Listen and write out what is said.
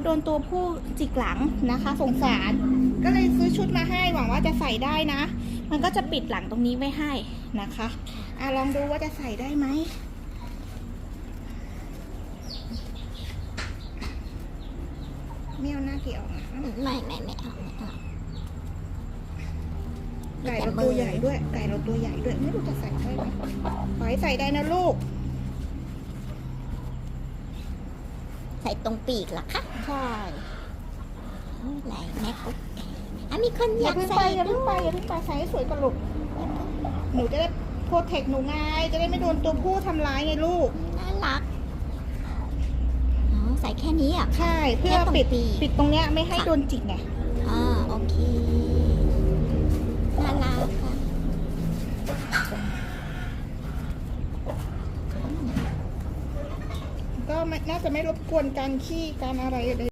โดนตัวผู้จิกหลังนะคะ สงสาร ก็เลยซื้อชุดมาให้หวังว่าจะใส่ได้นะ มันก็จะปิดหลังตรงนี้ไว้ให้นะคะอะลองดูว่าจะใส่ได้ไหมไม่เอาหน้าเกี่ยวนะไม่ไม่ไม่เอาไม่เอาไก่เราตัวใหญ่ด้วยไก่เราตัวใหญ่ด้วยไม่รู้จะใส่ได้ไหมขอให้ใส่ได้นะลูก ใส่ตรงปีกเหรอคะ ใช่ไหนแม่ปุ๊บอะมีคนออยาย่ากเพิ่งใส่ไปอย่าเพิ่งไปด้วยอย่าเพิ่งไปใส่ให้สวยกับลูกหนูจะได้โปรเทคหนูไงจะได้ไม่โดนตัวผู้ทำร้ายไงลูก น่ารักอ๋อใส่แค่นี้อะ ใช่เพื่อแค่ตรงปิดปีกปิดตรงเนี้ยไม่ให้โดนจิกไง ก็ไม่น่าจะไม่รบกวนการขี้การอะไรเลย